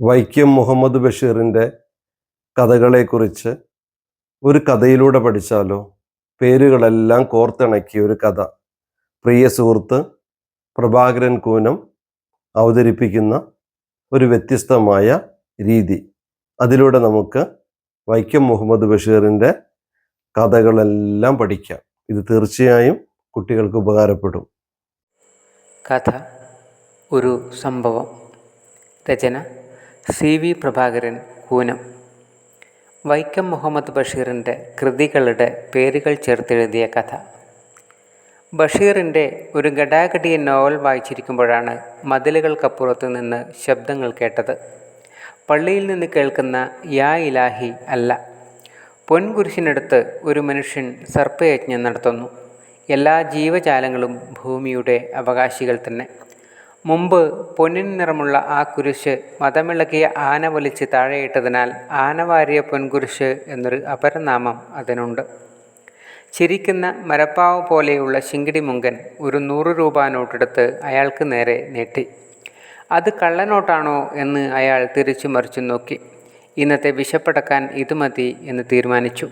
വൈക്കം മുഹമ്മദ് ബഷീറിന്റെ കഥകളെക്കുറിച്ച് ഒരു കഥയിലൂടെ പഠിച്ചാലോ? പേരുകളെല്ലാം കോർത്തിണക്കിയ ഒരു കഥ. പ്രിയ സുഹൃത്ത് പ്രഭാകരൻ കൂനം അവതരിപ്പിക്കുന്ന ഒരു വ്യത്യസ്തമായ രീതി. അതിലൂടെ നമുക്ക് വൈക്കം മുഹമ്മദ് ബഷീറിന്റെ കഥകളെല്ലാം പഠിക്കാം. ഇത് തീർച്ചയായും കുട്ടികൾക്ക് ഉപകാരപ്പെടും. കഥ ഒരു സംഭവം രചന സി വി പ്രഭാകരൻ കൂനം. വൈക്കം മുഹമ്മദ് ബഷീറിന്റെ കൃതികളുടെ പേരുകൾ ചേർത്തെഴുതിയ കഥ. ബഷീറിന്റെ ഒരു ഗടാഗടിയ നോവൽ വായിച്ചിരിക്കുമ്പോഴാണ് മതിലുകൾക്കപ്പുറത്ത് നിന്ന് ശബ്ദങ്ങൾ കേട്ടത്. പള്ളിയിൽ നിന്ന് കേൾക്കുന്ന യാ ഇലാഹി അല്ല. പൊൻകുരിശിനടുത്ത് ഒരു മനുഷ്യൻ സർപ്പയജ്ഞം നടത്തുന്നു. എല്ലാ ജീവജാലങ്ങളും ഭൂമിയുടെ അവകാശികൾ തന്നെ. മുമ്പ് പൊന്നിൻ നിറമുള്ള ആ കുരിശ് മതമിളകിയ ആന വലിച്ച് താഴെയിട്ടതിനാൽ ആനവാരിയ പൊൻകുരിശ് എന്നൊരു അപരനാമം അതിനുണ്ട്. ചിരിക്കുന്ന മരപ്പാവ് പോലെയുള്ള ശിങ്കിടി മുങ്കൻ ഒരു നൂറ് രൂപ നോട്ടെടുത്ത് അയാൾക്ക് നേരെ നീട്ടി. അത് കള്ളനോട്ടാണോ എന്ന് അയാൾ തിരിച്ചു മറിച്ചു നോക്കി. ഇന്നത്തെ വിശപ്പടക്കാൻ ഇത് മതി എന്ന് തീരുമാനിച്ചു.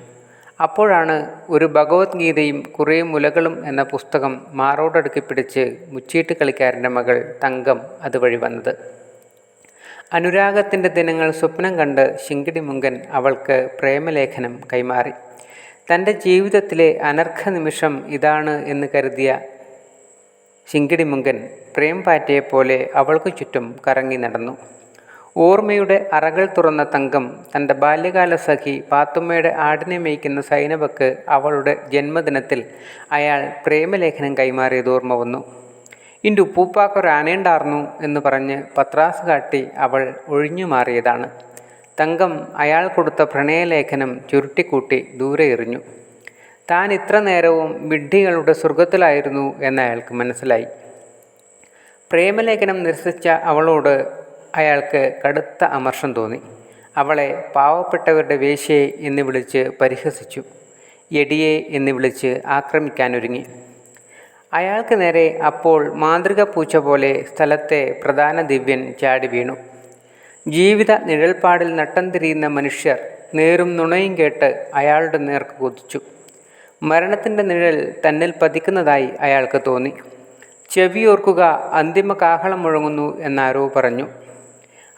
അപ്പോഴാണ് ഒരു ഭഗവത്ഗീതയും കുറേ മുലകളും എന്ന പുസ്തകം മാറോടടുക്കി പിടിച്ച് മുച്ചീട്ട് കളിക്കാരന്റെ മകൾ തങ്കം അതുവഴി വന്നത്. അനുരാഗത്തിന്റെ ദിനങ്ങൾ സ്വപ്നം കണ്ട് ശിങ്കിടി മുങ്കൻ അവൾക്ക് പ്രേമലേഖനം കൈമാറി. തന്റെ ജീവിതത്തിലെ അനർഘ നിമിഷം ഇതാണ് എന്ന് കരുതിയ ശിങ്കിടി മുങ്കൻ പ്രേം പാറ്റയെപ്പോലെ അവൾക്ക് ചുറ്റും കറങ്ങി നടന്നു. ഓർമ്മയുടെ അറകൾ തുറന്ന തങ്കം തന്റെ ബാല്യകാല സഖി പാത്തുമ്മയുടെ ആടിനെ മേയ്ക്കുന്ന സൈനബക്ക് അവളുടെ ജന്മദിനത്തിൽ അയാൾ പ്രേമലേഖനം കൈമാറിയത് ഓർമ്മ വന്നു. ഇന്റെ ഉപ്പൂപ്പാക്കൊരാനയുണ്ടാർന്നു എന്ന് പറഞ്ഞ് പത്രാസ് കാട്ടി അവൾ ഒഴിഞ്ഞു മാറിയതാണ്. തങ്കം അയാൾ കൊടുത്ത പ്രണയലേഖനം ചുരുട്ടിക്കൂട്ടി ദൂരെ എറിഞ്ഞു. താൻ ഇത്ര നേരവും വിഡ്ഢികളുടെ സ്വർഗത്തിലായിരുന്നു എന്ന് അയാൾക്ക് മനസ്സിലായി. പ്രേമലേഖനം നിരസിച്ച അവളോട് അയാൾക്ക് കടുത്ത അമർഷം തോന്നി. അവളെ പാവപ്പെട്ടവരുടെ വേശ്യയെ എന്ന് വിളിച്ച് പരിഹസിച്ചു. എടിയെ എന്ന് വിളിച്ച് ആക്രമിക്കാനൊരുങ്ങി. അയാൾക്ക് നേരെ അപ്പോൾ മാന്ത്രിക പൂച്ച പോലെ സ്ഥലത്തെ പ്രധാന ദിവ്യൻ ചാടി വീണു. ജീവിത നിഴൽപ്പാടിൽ നട്ടം തിരിയുന്ന മനുഷ്യർ നേരും നുണയും കേട്ട് അയാളുടെ നേർക്ക് കൊതിച്ചു. മരണത്തിന്റെ നിഴൽ തന്നിൽ പതിക്കുന്നതായി അയാൾക്ക് തോന്നി. ചെവിയോർക്കുക അന്തിമ കാഹളം മുഴങ്ങുന്നു എന്നാരോ പറഞ്ഞു.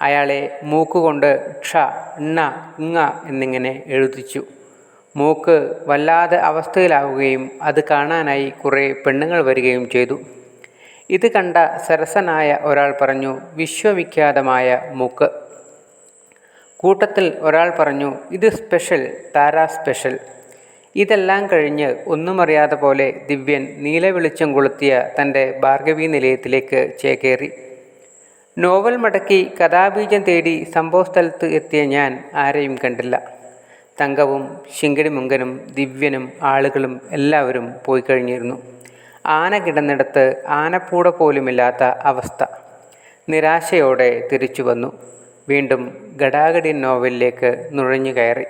അയാളെ മൂക്കുകൊണ്ട് ക്ഷ ണ ഇങ്ങ എന്നിങ്ങനെ എഴുതിച്ചു. മൂക്ക് വല്ലാതെ അവസ്ഥയിലാവുകയും അത് കാണാനായി കുറേ പെണ്ണുങ്ങൾ വരികയും ചെയ്തു. ഇത് കണ്ട സരസനായ ഒരാൾ പറഞ്ഞു വിശ്വവിഖ്യാതമായ മൂക്ക്. കൂട്ടത്തിൽ ഒരാൾ പറഞ്ഞു ഇത് സ്പെഷ്യൽ താരാ സ്പെഷ്യൽ. ഇതെല്ലാം കഴിഞ്ഞ് ഒന്നുമറിയാതെ പോലെ ദിവ്യൻ നീലവെളിച്ചം കൊളുത്തിയ തന്റെ ഭാർഗവീ നിലയത്തിലേക്ക് ചേക്കേറി. നോവൽ മടക്കി കഥാബീജം തേടി സംഭവസ്ഥലത്ത് എത്തിയ ഞാൻ ആരെയും കണ്ടില്ല. തങ്കവും ശിങ്കടി മുങ്കനും ദിവ്യനും ആളുകളും എല്ലാവരും പോയി കഴിഞ്ഞിരുന്നു. ആന കിടന്നിടത്ത് ആനപ്പൂട പോലുമില്ലാത്ത അവസ്ഥ നിരാശയോടെ തിരിച്ചു വന്നു. വീണ്ടും ഗടാഗടി നോവലിലേക്ക് നുഴഞ്ഞു കയറി.